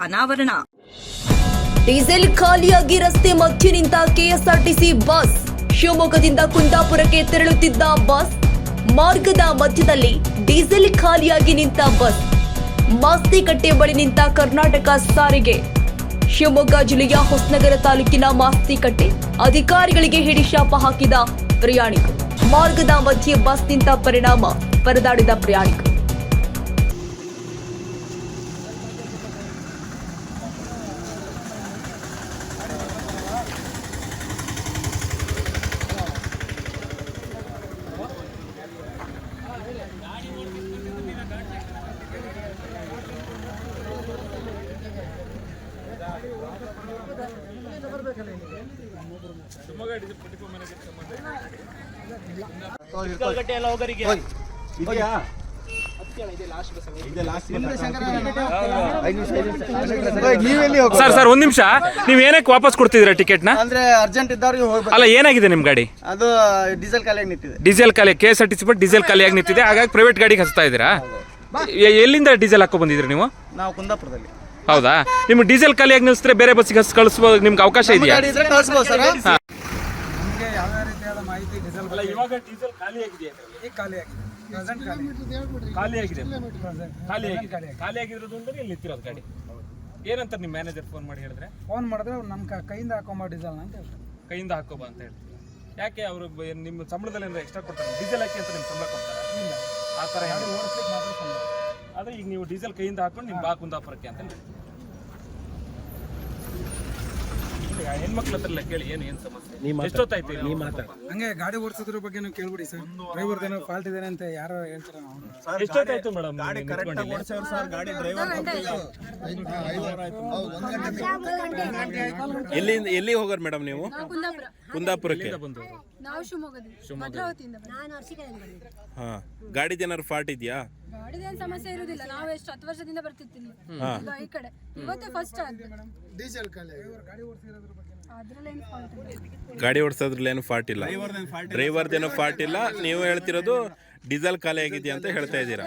ಅನಾವರಣ. ಡೀಸೆಲ್ ಖಾಲಿಯಾಗಿ ರಸ್ತೆ ಮಧ್ಯೆ ನಿಂತ ಕೆಎಸ್ಆರ್ಟಿಸಿ ಬಸ್. ಶಿವಮೊಗ್ಗದಿಂದ ಕುಂದಾಪುರಕ್ಕೆ ತೆರಳುತ್ತಿದ್ದ ಬಸ್. ಮಾರ್ಗದ ಮಧ್ಯದಲ್ಲಿ ಡೀಸೆಲ್ ಖಾಲಿಯಾಗಿ ನಿಂತ ಬಸ್. ಮಾಸ್ತಿಕಟ್ಟೆ ಬಳಿ ನಿಂತ ಕರ್ನಾಟಕ ಸಾರಿಗೆ. ಶಿವಮೊಗ್ಗ ಜಿಲ್ಲೆಯ ಹೊಸನಗರ ತಾಲೂಕಿನ ಮಾಸ್ತಿಕಟ್ಟೆ. ಅಧಿಕಾರಿಗಳಿಗೆ ಹಿಡಿಶಾಪ ಹಾಕಿದ ಪ್ರಯಾಣಿಕರು. ಮಾರ್ಗದ ಮಧ್ಯೆ ಬಸ್ ನಿಂತ ಪರಿಣಾಮ. ಪರದಾಡಿದ ಪ್ರಯಾಣಿಕರು. ಸರ್ ಸರ್ ಒಂದ್ ನಿಮಿಷ. ನೀವ್ ಏನಕ್ಕೆ ವಾಪಸ್ ಕೊಡ್ತಿದ್ದೀರಾ ಟಿಕೆಟ್ನ? ಅಂದ್ರೆ ಅರ್ಜೆಂಟ್ ಇದ್ದವ್ರಿಗೆ ಹೋಗ್ಬೇಕು. ಅಲ್ಲ ಏನಾಗಿದೆ ನಿಮ್ ಗಾಡಿ? ಅದು ಡೀಸೆಲ್ ಖಾಲಿಯಾಗಿ ನಿಂತಿದೆ. ಡೀಸೆಲ್ ಖಾಲಿ K S R T C but diesel ಖಾಲಿಯಾಗಿ ನಿಂತಿದೆ. ಹಾಗಾಗಿ ಪ್ರೈವೇಟ್ ಗಾಡಿಗೆ ಹಚ್ತಾ ಇದ್ದೀರಾ? ಎ- ಎಲ್ಲಿಂದ ಡೀಸೆಲ್ ಹಾಕೋ ಬಂದಿದ್ರಿ ನೀವು? ನಾವು ಕುಂದಾಪುರದಲ್ಲಿ. ಹೌದಾ? ನಿಮ್ಗೆ ಡೀಸೆಲ್ ಖಾಲಿಯಾಗಿ ನಿಲ್ಸಿದ್ರೆ ಬೇರೆ ಬಸ್ಸಿಗೆ ಹಸ್ ಕಳಿಸ್ಬೋದು ನಿಮ್ಗೆ ಅವಕಾಶ ಇದೆಯಾ? ಏನಂತ ಕಳಿಸ್ಬೋದು ಸರ್. ನಮಗೆ ಯಾವುದೇ ರೀತಿಯಾದ ಮಾಹಿತಿ ಡೀಸೆಲ್ ಇವಾಗ ಡೀಸೆಲ್ ಖಾಲಿ ಆಗಿದೆ. ಈಗ ಖಾಲಿ ಆಗಿದೆ. ಪ್ರೆಸೆಂಟ್ ಖಾಲಿ ಖಾಲಿ ಆಗಿದೆ. ಪ್ರೆಸೆಂಟ್ ಖಾಲಿ ಆಗಿದೆ. ಖಾಲಿ ಆಗಿರೋದು ಅಂದ್ರೆ ಇಲ್ಲಿ ನಿಂತಿರೋದು ಗಾಡಿ. ಏನಂತಾರೆ ನಿಮ್ಮ ಮ್ಯಾನೇಜರ್ ಫೋನ್ ಮಾಡಿ ಹೇಳಿದ್ರೆ? ಫೋನ್ ಮಾಡಿದ್ರೆ ಅವ್ರು ನಮ್ಮ ಕ- ಕೈಯಿಂದ ಹಾಕೊಂಬ ಡೀಸೆಲ್ ಅಂತ ಹೇಳ್ತಾರೆ. ಕೈಯಿಂದ ಹಾಕೋಬ ಅಂತ ಹೇಳ್ತಾರೆ. ಯಾಕೆ ಅವರು ನಿಮ್ಮ ಸಂಬಳದಲ್ಲಿ ಏನಾದ್ರು ಎಕ್ಸ್ಟ್ರಾ ಕೊಡ್ತಾರೆ? ಡೀಸೆಲ್ ಹಾಕಿ ಅಂತ ನಿಮ್ಮ ಸಂಬಳ ಕೊಡ್ತಾರೆ? ಇಲ್ಲ. ಆ ಥರ ಯಾರು ಓಡಿಸ್ಲಿಕ್ಕೆ ಮಾತ್ರ ಸಂಬಳ. ಆದ್ರೆ ಈಗ ನೀವು ಡೀಸೆಲ್ ಕೈಯಿಂದ ಹಾಕೊಂಡು ನಿಮ್ಮ ಬಾ ಕುಂದಾಪುರಕ್ಕೆ ಅಂತ ಹೇಳ್ತೀವಿ. ಈಗ ಹೆಣ್ಮಕ್ಳ ಹತ್ರ ಕೇಳಿ ಏನು ಏನು ಸಮಸ್ಯೆ? ಎಷ್ಟೊತ್ತಾಯ್ತು ಇಲ್ಲಿ? ಹಂಗೆ ಗಾಡಿ ಓಡಿಸೋದ್ರ ಬಗ್ಗೆ ನೀವು ಕೇಳ್ಬಿಡಿ ಸರ್. ಡ್ರೈವರ್ ಏನೋ ಫಾಲ್ಟ್ ಇದೆ ಅಂತ ಯಾರೋ ಹೇಳ್ತಾರೆ ನಾವು ಎಷ್ಟೊತ್ತಾಯ್ತು ಮೇಡಮ್ ಎಲ್ಲಿಂದ ಎಲ್ಲಿ ಹೋಗೋರು ಮೇಡಮ್ ನೀವು? ಕುಂದಾಪುರ. ಕುಂದಾಪುರಕ್ಕೆ. ಹಾ ಗಾಡಿದ ಏನಾದ್ರು ಫಾಲ್ಟ್ ಇದೆಯಾ? ಗಾಡಿದೇನ್ ಸಮಸ್ಯೆ ಇರುದಿಲ್ಲ. ನಾವು ಎಷ್ಟು ಹತ್ತು ವರ್ಷದಿಂದ ಬರ್ತಿರ್ತೀನಿ ಈ ಕಡೆ. ಇವತ್ತೇ ಫಸ್ಟ್ ಆಗ್ತದೆ ಡೀಸೆಲ್ ಇಲ್ಲ ಗಾಡಿ ಓಡಿಸೋದ್ರಲ್ಲಿ ಏನು ಫಾಲ್ಟ್ ಇಲ್ಲ. ಡ್ರೈವರ್ದೇನೋ ಫಾಲ್ಟ್ ಇಲ್ಲ. ನೀವು ಹೇಳ್ತಿರೋದು ಡೀಸೆಲ್ ಖಾಲಿ ಆಗಿದೆಯಾ ಅಂತ ಹೇಳ್ತಾ ಇದ್ದೀರಾ.